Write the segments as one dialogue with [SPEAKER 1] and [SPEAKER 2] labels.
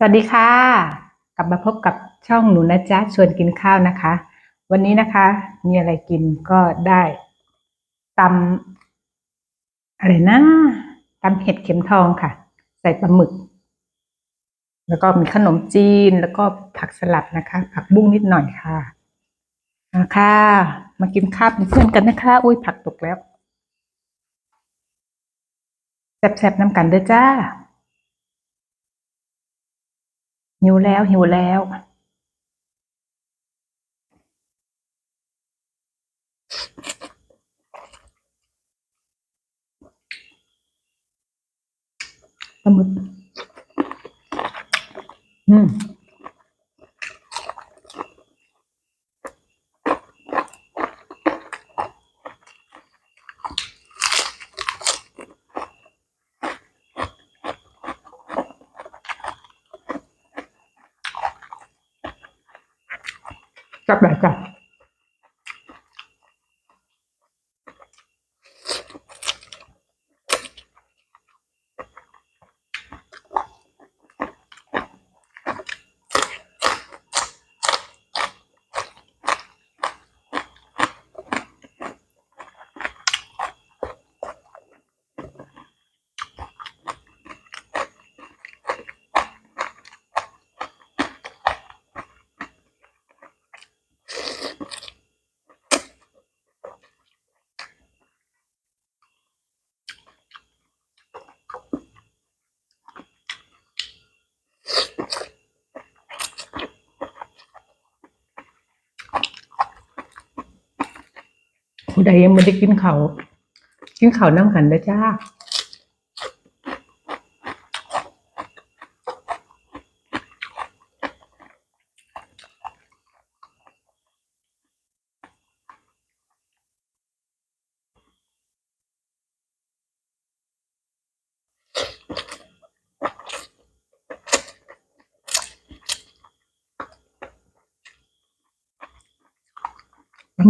[SPEAKER 1] สวัสดีค่ะ กลับมาพบกับช่องหนูนะจ๊ะชวนกินข้าวนะคะ วันนี้นะคะ มีอะไรกินก็ได้ตำอะไรนะตำเห็ดเข็มทองค่ะ ใส่ปลาหมึก แล้วก็มีขนมจีนแล้วก็ผักสลัดนะคะ ผักบุ้งนิดหน่อยค่ะมาค่ะมากินข้าวเป็นเพื่อนกันนะคะอุ้ยผักตกแล้วแซ่บๆน้ำกันเด้อจ้า หิวแล้วหิวแล้วปลาหมึกอืม จับ ผู้ใดยังไม่ได้กินเขาวกินเขาวน้ำกันเด้จ้า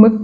[SPEAKER 1] มึก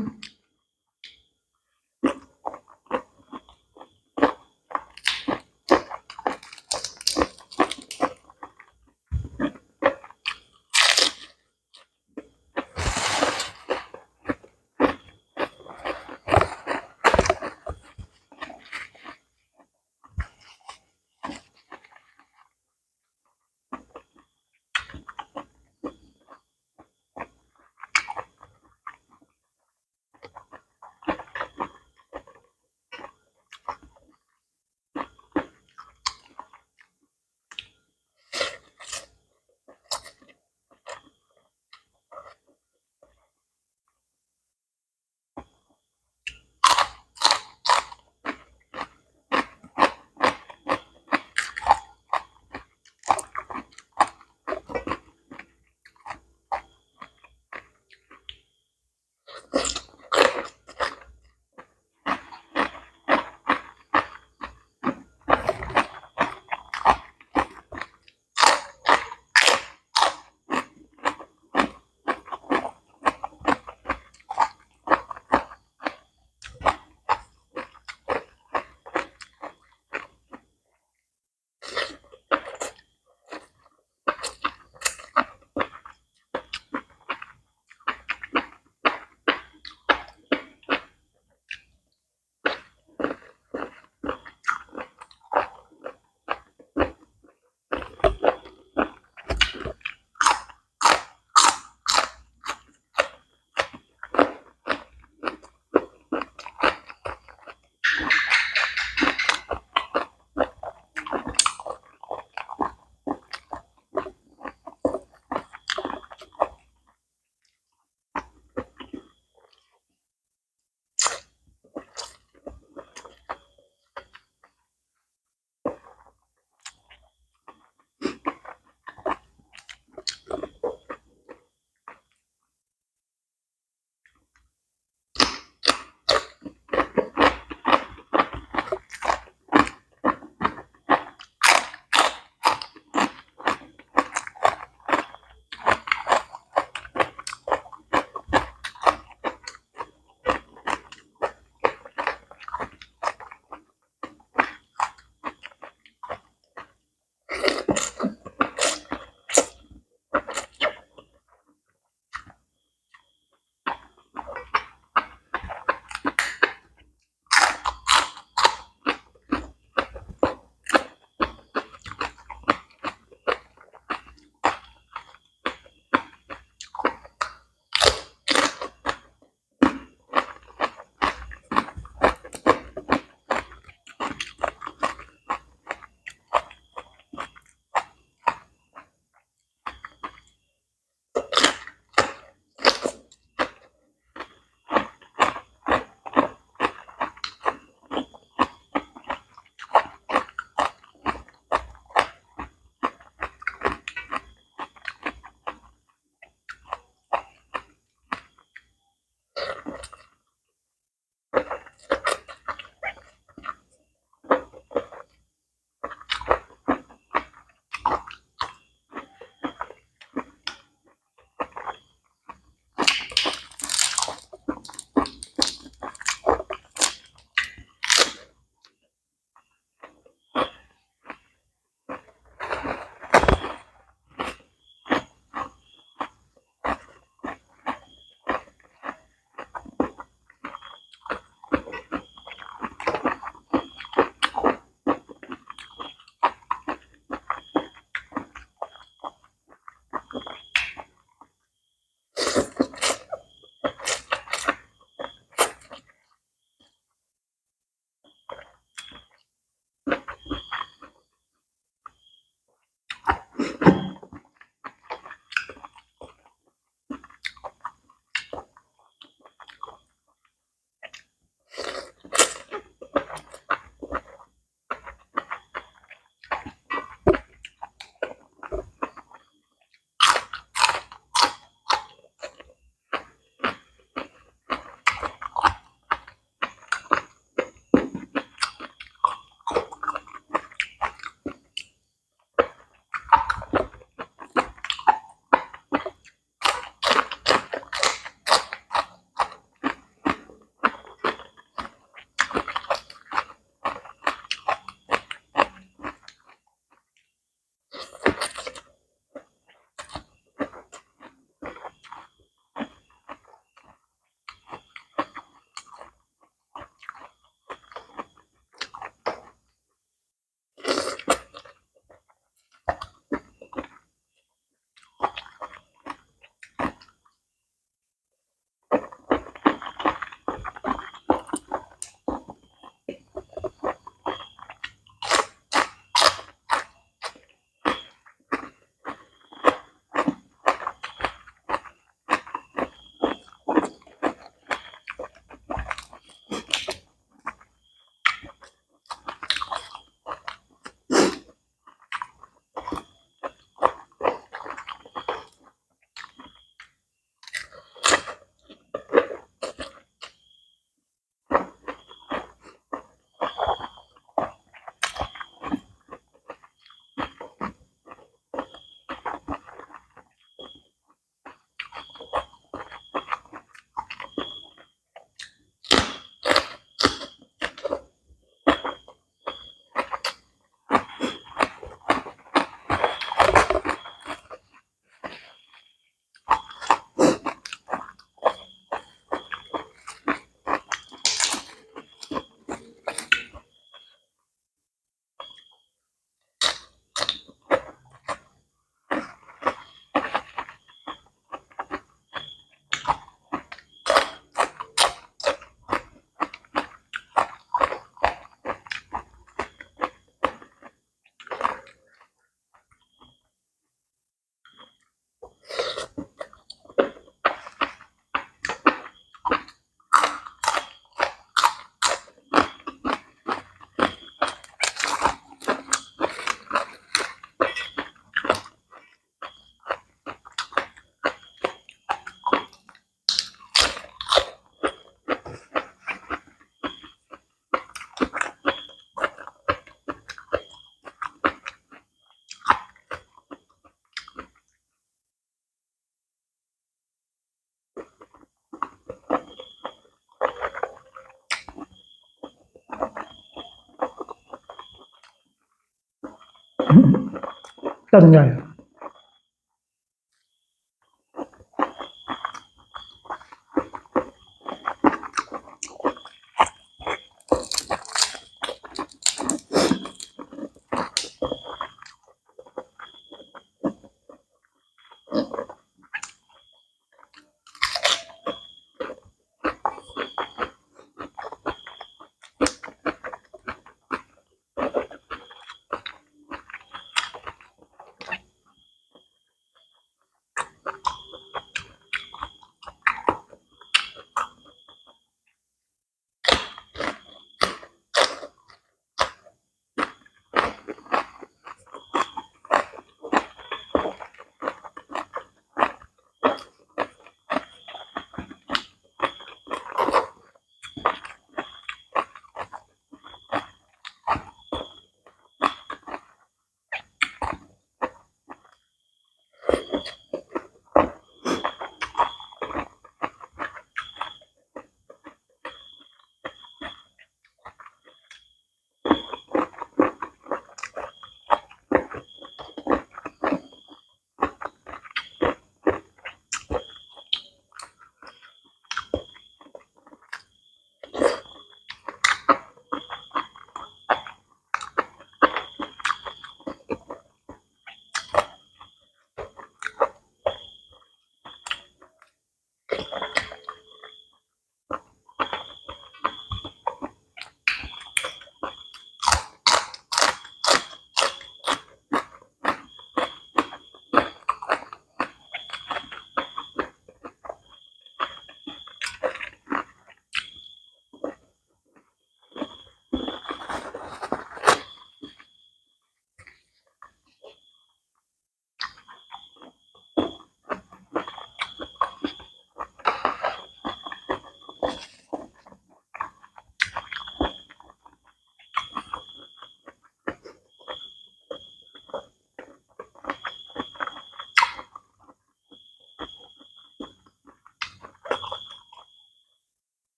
[SPEAKER 1] ต้นให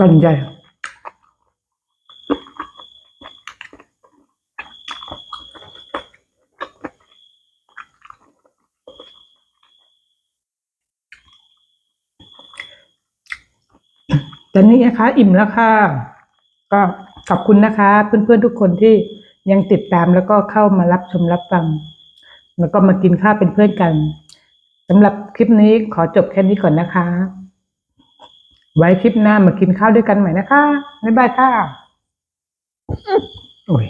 [SPEAKER 1] ต้นใหญ่ตอนนี้นะคะ อิ่มแล้วค่ะ ก็ขอบคุณนะคะ เพื่อนๆทุกคนที่ยังติดตามแล้วก็เข้ามารับชมรับฟัง แล้วก็มากินข้าวเป็นเพื่อนกันสำหรับคลิปนี้ขอจบแค่นี้ก่อนนะคะ ไว้คลิปหน้ามากินข้าวด้วยกันใหม่นะคะ บ๊ายบายค่ะโอ้ย